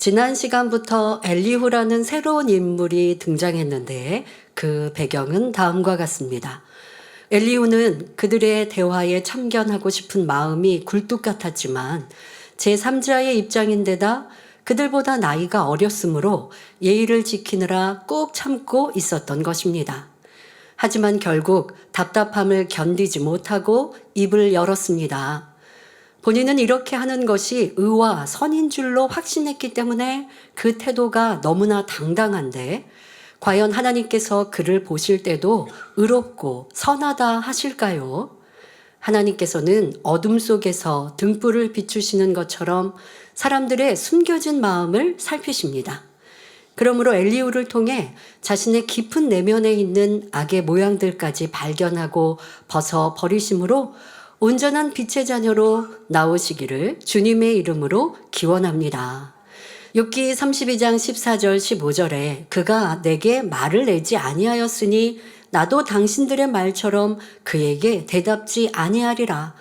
지난 시간부터 엘리후라는 새로운 인물이 등장했는데 그 배경은 다음과 같습니다. 엘리후는 그들의 대화에 참견하고 싶은 마음이 굴뚝 같았지만 제3자의 입장인데다 그들보다 나이가 어렸으므로 예의를 지키느라 꾹 참고 있었던 것입니다. 하지만 결국 답답함을 견디지 못하고 입을 열었습니다. 본인은 이렇게 하는 것이 의와 선인 줄로 확신했기 때문에 그 태도가 너무나 당당한데 과연 하나님께서 그를 보실 때도 의롭고 선하다 하실까요? 하나님께서는 어둠 속에서 등불을 비추시는 것처럼 사람들의 숨겨진 마음을 살피십니다. 그러므로 엘리우를 통해 자신의 깊은 내면에 있는 악의 모양들까지 발견하고 벗어 버리심으로 온전한 빛의 자녀로 나오시기를 주님의 이름으로 기원합니다. 욥기 32장 14절 15절에 그가 내게 말을 내지 아니하였으니 나도 당신들의 말처럼 그에게 대답지 아니하리라.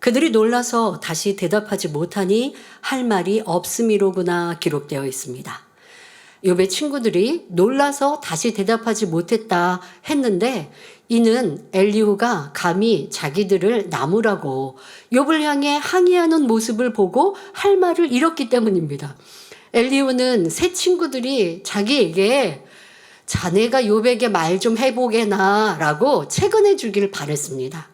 그들이 놀라서 다시 대답하지 못하니 할 말이 없음이로구나 기록되어 있습니다. 욥의 친구들이 놀라서 다시 대답하지 못했다 했는데 이는 엘리후가 감히 자기들을 나무라고 욥을 향해 항의하는 모습을 보고 할 말을 잃었기 때문입니다. 엘리후는 새 친구들이 자기에게 자네가 욥에게 말 좀 해보게나라고 채근해 주길 바랬습니다.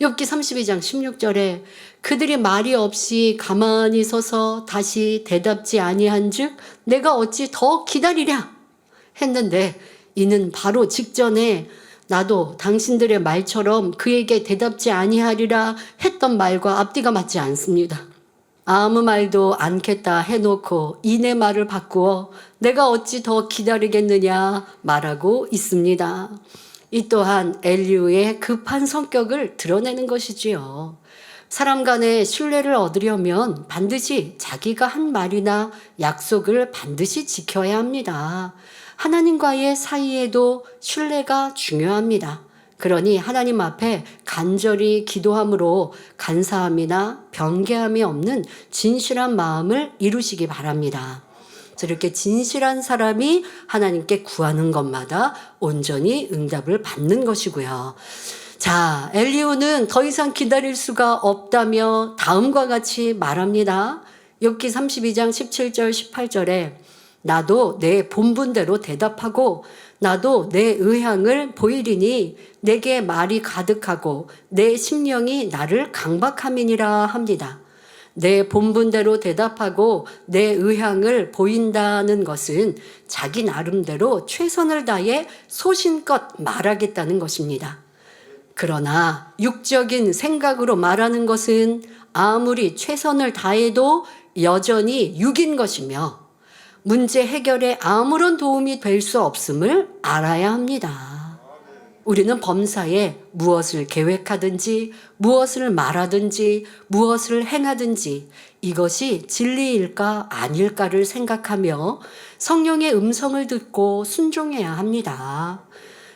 욥기 32장 16절에 그들이 말이 없이 가만히 서서 다시 대답지 아니한즉 내가 어찌 더 기다리랴 했는데 이는 바로 직전에 나도 당신들의 말처럼 그에게 대답지 아니하리라 했던 말과 앞뒤가 맞지 않습니다. 아무 말도 않겠다 해놓고 이내 말을 바꾸어 내가 어찌 더 기다리겠느냐 말하고 있습니다. 이 또한 엘리우의 급한 성격을 드러내는 것이지요. 사람 간의 신뢰를 얻으려면 반드시 자기가 한 말이나 약속을 반드시 지켜야 합니다. 하나님과의 사이에도 신뢰가 중요합니다. 그러니 하나님 앞에 간절히 기도함으로 간사함이나 변개함이 없는 진실한 마음을 이루시기 바랍니다. 이렇게 진실한 사람이 하나님께 구하는 것마다 온전히 응답을 받는 것이고요. 자, 엘리오는 더 이상 기다릴 수가 없다며 다음과 같이 말합니다. 욥기 32장 17절 18절에 나도 내 본분대로 대답하고 나도 내 의향을 보이리니 내게 말이 가득하고 내 심령이 나를 강박함이니라 합니다. 내 본분대로 대답하고 내 의향을 보인다는 것은 자기 나름대로 최선을 다해 소신껏 말하겠다는 것입니다. 그러나 육적인 생각으로 말하는 것은 아무리 최선을 다해도 여전히 육인 것이며 문제 해결에 아무런 도움이 될 수 없음을 알아야 합니다. 우리는 범사에 무엇을 계획하든지 무엇을 말하든지 무엇을 행하든지 이것이 진리일까 아닐까를 생각하며 성령의 음성을 듣고 순종해야 합니다.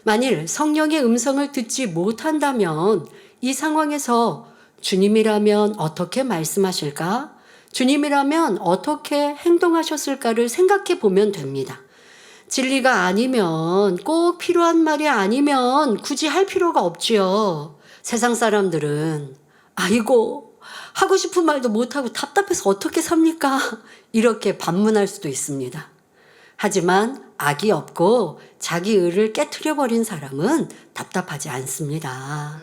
만일 성령의 음성을 듣지 못한다면 이 상황에서 주님이라면 어떻게 말씀하실까? 주님이라면 어떻게 행동하셨을까를 생각해 보면 됩니다. 진리가 아니면 꼭 필요한 말이 아니면 굳이 할 필요가 없지요. 세상 사람들은 아이고 하고 싶은 말도 못하고 답답해서 어떻게 삽니까? 이렇게 반문할 수도 있습니다. 하지만 악이 없고 자기 의를 깨트려 버린 사람은 답답하지 않습니다.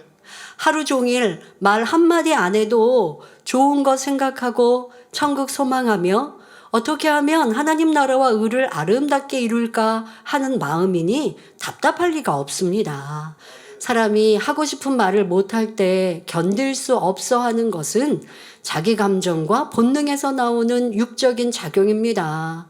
하루 종일 말 한마디 안 해도 좋은 것 생각하고 천국 소망하며 어떻게 하면 하나님 나라와 의를 아름답게 이룰까 하는 마음이니 답답할 리가 없습니다. 사람이 하고 싶은 말을 못할 때 견딜 수 없어 하는 것은 자기 감정과 본능에서 나오는 육적인 작용입니다.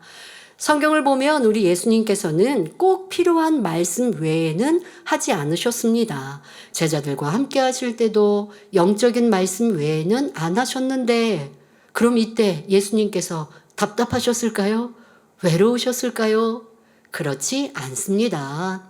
성경을 보면 우리 예수님께서는 꼭 필요한 말씀 외에는 하지 않으셨습니다. 제자들과 함께 하실 때도 영적인 말씀 외에는 안 하셨는데, 그럼 이때 예수님께서 답답하셨을까요? 외로우셨을까요? 그렇지 않습니다.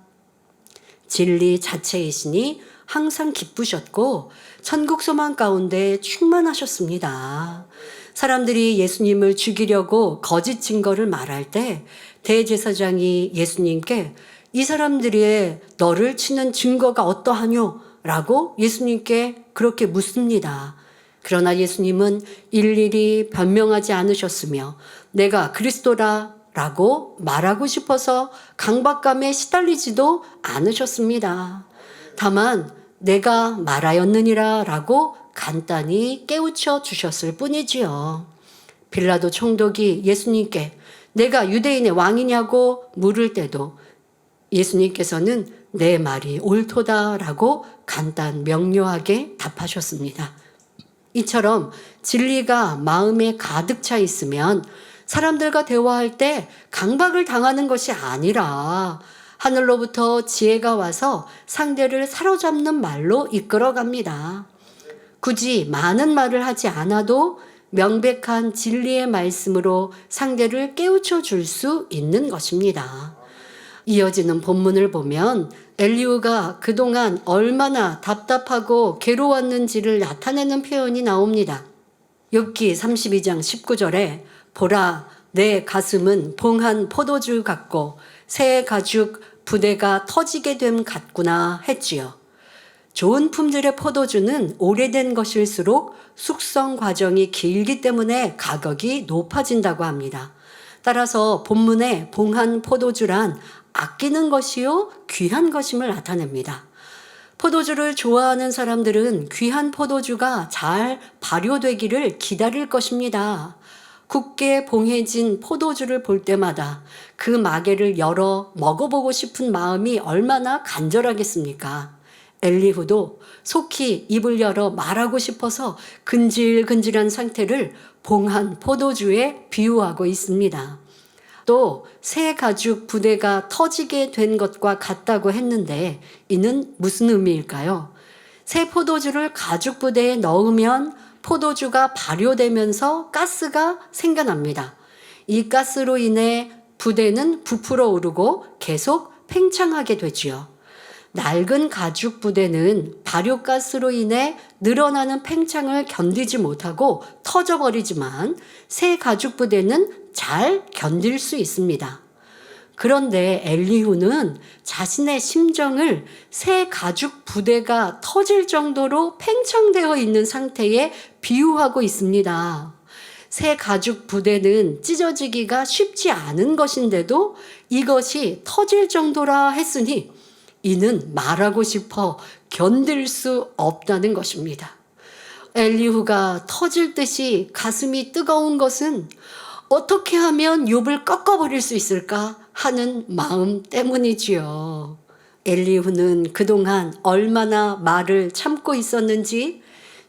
진리 자체이시니 항상 기쁘셨고 천국 소망 가운데 충만하셨습니다. 사람들이 예수님을 죽이려고 거짓 증거를 말할 때 대제사장이 예수님께 이 사람들의 너를 치는 증거가 어떠하뇨? 라고 예수님께 그렇게 묻습니다. 그러나 예수님은 일일이 변명하지 않으셨으며 내가 그리스도라 라고 말하고 싶어서 강박감에 시달리지도 않으셨습니다. 다만 내가 말하였느니라 라고 간단히 깨우쳐 주셨을 뿐이지요. 빌라도 총독이 예수님께 내가 유대인의 왕이냐고 물을 때도 예수님께서는 내 말이 옳도다라고 간단 명료하게 답하셨습니다. 이처럼 진리가 마음에 가득 차 있으면 사람들과 대화할 때 강박을 당하는 것이 아니라 하늘로부터 지혜가 와서 상대를 사로잡는 말로 이끌어갑니다. 굳이 많은 말을 하지 않아도 명백한 진리의 말씀으로 상대를 깨우쳐 줄 수 있는 것입니다. 이어지는 본문을 보면 엘리우가 그동안 얼마나 답답하고 괴로웠는지를 나타내는 표현이 나옵니다. 욥기 32장 19절에 보라 내 가슴은 봉한 포도주 같고 새 가죽 부대가 터지게 됨 같구나 했지요. 좋은 품질의 포도주는 오래된 것일수록 숙성 과정이 길기 때문에 가격이 높아진다고 합니다. 따라서 본문에 봉한 포도주란 아끼는 것이요 귀한 것임을 나타냅니다. 포도주를 좋아하는 사람들은 귀한 포도주가 잘 발효되기를 기다릴 것입니다. 굳게 봉해진 포도주를 볼 때마다 그 마개를 열어 먹어보고 싶은 마음이 얼마나 간절하겠습니까? 엘리후도 속히 입을 열어 말하고 싶어서 근질근질한 상태를 봉한 포도주에 비유하고 있습니다. 또 새 가죽 부대가 터지게 된 것과 같다고 했는데 이는 무슨 의미일까요? 새 포도주를 가죽 부대에 넣으면 포도주가 발효되면서 가스가 생겨납니다. 이 가스로 인해 부대는 부풀어 오르고 계속 팽창하게 되지요. 낡은 가죽 부대는 발효가스로 인해 늘어나는 팽창을 견디지 못하고 터져버리지만 새 가죽 부대는 잘 견딜 수 있습니다. 그런데 엘리후는 자신의 심정을 새 가죽 부대가 터질 정도로 팽창되어 있는 상태에 비유하고 있습니다. 새 가죽 부대는 찢어지기가 쉽지 않은 것인데도 이것이 터질 정도라 했으니 이는 말하고 싶어 견딜 수 없다는 것입니다. 엘리후가 터질 듯이 가슴이 뜨거운 것은 어떻게 하면 욥을 꺾어버릴 수 있을까 하는 마음 때문이지요. 엘리후는 그동안 얼마나 말을 참고 있었는지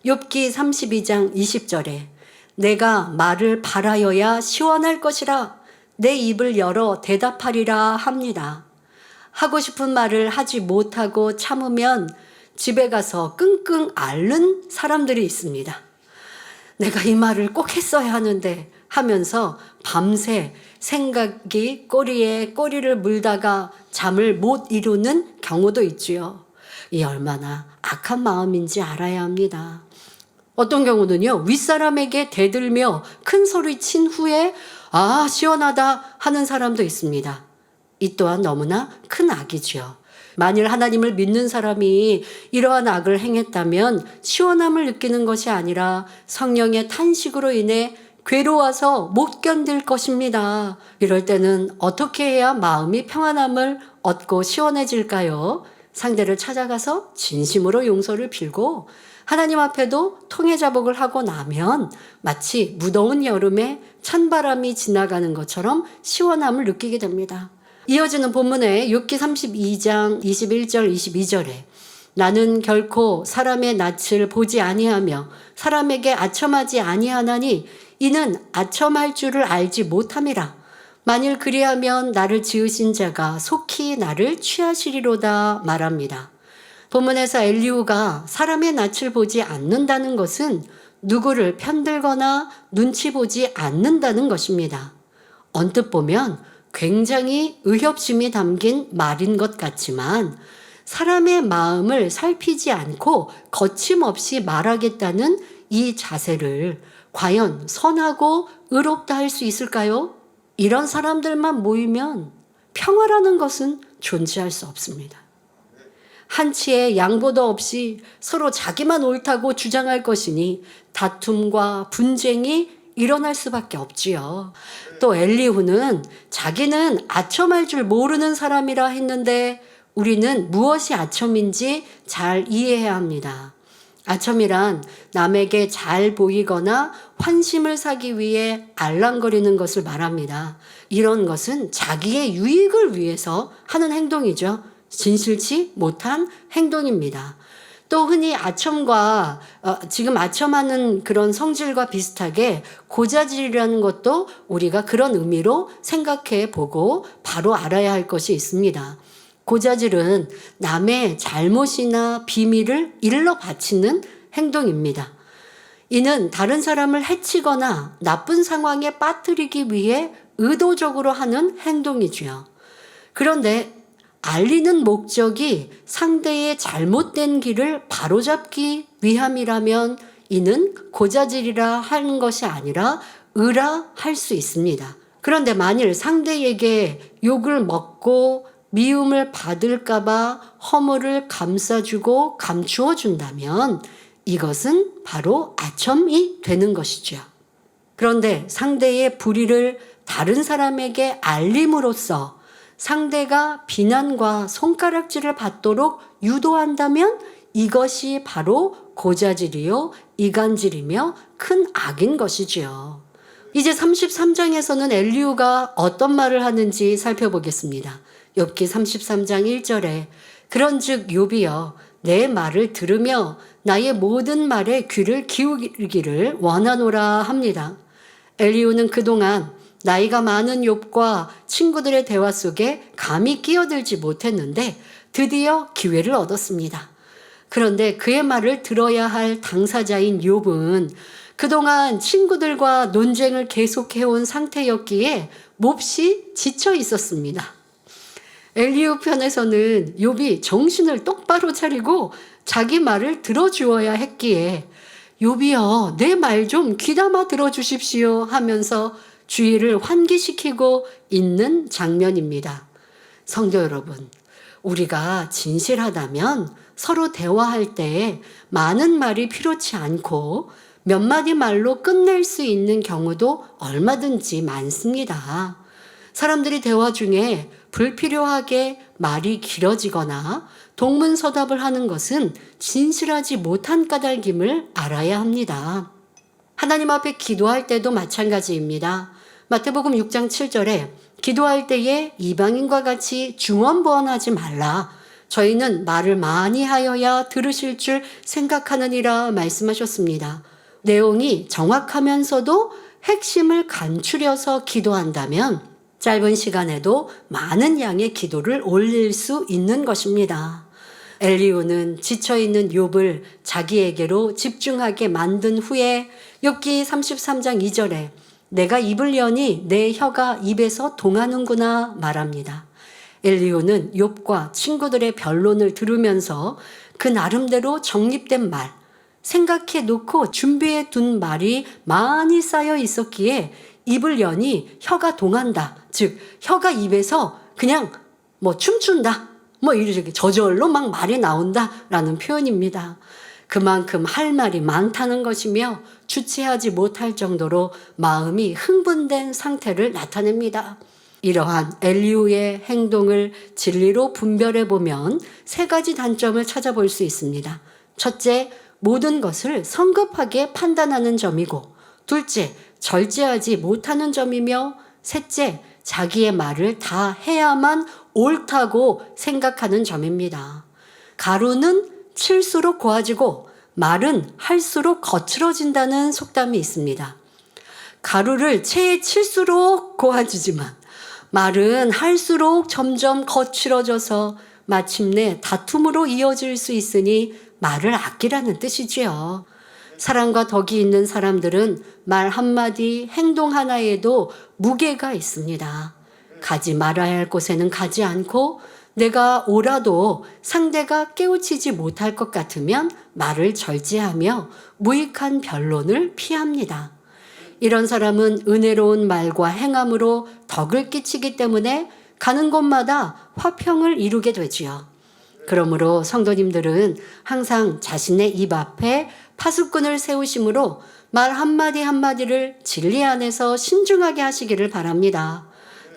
욥기 32장 20절에 내가 말을 바라여야 시원할 것이라 내 입을 열어 대답하리라 합니다. 하고 싶은 말을 하지 못하고 참으면 집에 가서 끙끙 앓는 사람들이 있습니다. 내가 이 말을 꼭 했어야 하는데 하면서 밤새 생각이 꼬리에 꼬리를 물다가 잠을 못 이루는 경우도 있지요. 이 얼마나 악한 마음인지 알아야 합니다. 어떤 경우는요, 윗사람에게 대들며 큰 소리 친 후에, 아, 시원하다 하는 사람도 있습니다. 이 또한 너무나 큰 악이지요. 만일 하나님을 믿는 사람이 이러한 악을 행했다면 시원함을 느끼는 것이 아니라 성령의 탄식으로 인해 괴로워서 못 견딜 것입니다. 이럴 때는 어떻게 해야 마음이 평안함을 얻고 시원해질까요? 상대를 찾아가서 진심으로 용서를 빌고 하나님 앞에도 통해 자복을 하고 나면 마치 무더운 여름에 찬바람이 지나가는 것처럼 시원함을 느끼게 됩니다. 이어지는 본문에 6기 32장 21절 22절에 나는 결코 사람의 낯을 보지 아니하며 사람에게 아첨하지 아니하나니 이는 아첨할 줄을 알지 못함이라 만일 그리하면 나를 지으신 자가 속히 나를 취하시리로다 말합니다. 본문에서 엘리우가 사람의 낯을 보지 않는다는 것은 누구를 편들거나 눈치 보지 않는다는 것입니다. 언뜻 보면 굉장히 의협심이 담긴 말인 것 같지만 사람의 마음을 살피지 않고 거침없이 말하겠다는 이 자세를 과연 선하고 의롭다 할 수 있을까요? 이런 사람들만 모이면 평화라는 것은 존재할 수 없습니다. 한치의 양보도 없이 서로 자기만 옳다고 주장할 것이니 다툼과 분쟁이 일어날 수밖에 없지요. 또 엘리후는 자기는 아첨할 줄 모르는 사람이라 했는데 우리는 무엇이 아첨인지 잘 이해해야 합니다. 아첨이란 남에게 잘 보이거나 환심을 사기 위해 알랑거리는 것을 말합니다. 이런 것은 자기의 유익을 위해서 하는 행동이죠. 진실치 못한 행동입니다. 또 흔히 아첨과 어, 지금 아첨하는 그런 성질과 비슷하게 고자질이라는 것도 우리가 그런 의미로 생각해 보고 바로 알아야 할 것이 있습니다. 고자질은 남의 잘못이나 비밀을 일러 바치는 행동입니다. 이는 다른 사람을 해치거나 나쁜 상황에 빠뜨리기 위해 의도적으로 하는 행동이지요. 그런데 알리는 목적이 상대의 잘못된 길을 바로잡기 위함이라면 이는 고자질이라 하는 것이 아니라 의라 할 수 있습니다. 그런데 만일 상대에게 욕을 먹고 미움을 받을까봐 허물을 감싸주고 감추어 준다면 이것은 바로 아첨이 되는 것이죠. 그런데 상대의 불의를 다른 사람에게 알림으로써 상대가 비난과 손가락질을 받도록 유도한다면 이것이 바로 고자질이요, 이간질이며 큰 악인 것이지요. 이제 33장에서는 엘리우가 어떤 말을 하는지 살펴보겠습니다. 욥기 33장 1절에 그런즉 욥이여 내 말을 들으며 나의 모든 말에 귀를 기울이기를 원하노라 합니다. 엘리우는 그동안 나이가 많은 욥과 친구들의 대화 속에 감히 끼어들지 못했는데 드디어 기회를 얻었습니다. 그런데 그의 말을 들어야 할 당사자인 욥은 그동안 친구들과 논쟁을 계속해온 상태였기에 몹시 지쳐 있었습니다. 엘리우 편에서는 욥이 정신을 똑바로 차리고 자기 말을 들어주어야 했기에 욥이여 내 말 좀 귀담아 들어주십시오 하면서 주의를 환기시키고 있는 장면입니다. 성도 여러분, 우리가 진실하다면 서로 대화할 때 많은 말이 필요치 않고 몇 마디 말로 끝낼 수 있는 경우도 얼마든지 많습니다. 사람들이 대화 중에 불필요하게 말이 길어지거나 동문서답을 하는 것은 진실하지 못한 까닭임을 알아야 합니다. 하나님 앞에 기도할 때도 마찬가지입니다. 마태복음 6장 7절에 기도할 때에 이방인과 같이 중언부언하지 말라. 저희는 말을 많이 하여야 들으실 줄 생각하느니라 말씀하셨습니다. 내용이 정확하면서도 핵심을 간추려서 기도한다면 짧은 시간에도 많은 양의 기도를 올릴 수 있는 것입니다. 엘리우는 지쳐있는 욥을 자기에게로 집중하게 만든 후에 욥기 33장 2절에 내가 입을 여니 내 혀가 입에서 동하는구나 말합니다. 엘리오는 욥과 친구들의 변론을 들으면서 그 나름대로 정립된 말, 생각해 놓고 준비해 둔 말이 많이 쌓여 있었기에 입을 여니 혀가 동한다. 즉, 혀가 입에서 그냥 뭐 춤춘다. 뭐 이렇게 저절로 막 말이 나온다. 라는 표현입니다. 그만큼 할 말이 많다는 것이며 주체하지 못할 정도로 마음이 흥분된 상태를 나타냅니다. 이러한 엘리우의 행동을 진리로 분별해 보면 세 가지 단점을 찾아볼 수 있습니다. 첫째, 모든 것을 성급하게 판단하는 점이고, 둘째, 절제하지 못하는 점이며, 셋째, 자기의 말을 다 해야만 옳다고 생각하는 점입니다. 가루는 칠수록 고와지고 말은 할수록 거칠어진다는 속담이 있습니다. 가루를 체에 칠수록 고와지지만 말은 할수록 점점 거칠어져서 마침내 다툼으로 이어질 수 있으니 말을 아끼라는 뜻이지요. 사랑과 덕이 있는 사람들은 말 한마디, 행동 하나에도 무게가 있습니다. 가지 말아야 할 곳에는 가지 않고 내가 오라도 상대가 깨우치지 못할 것 같으면 말을 절제하며 무익한 변론을 피합니다. 이런 사람은 은혜로운 말과 행함으로 덕을 끼치기 때문에 가는 곳마다 화평을 이루게 되지요. 그러므로 성도님들은 항상 자신의 입 앞에 파수꾼을 세우심으로 말 한마디 한마디를 진리 안에서 신중하게 하시기를 바랍니다.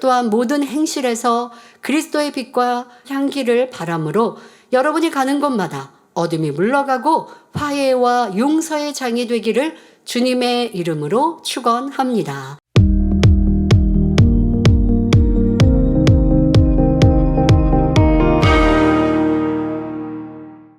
또한 모든 행실에서 그리스도의 빛과 향기를 바람으로 여러분이 가는 곳마다 어둠이 물러가고 화해와 용서의 장이 되기를 주님의 이름으로 축원합니다.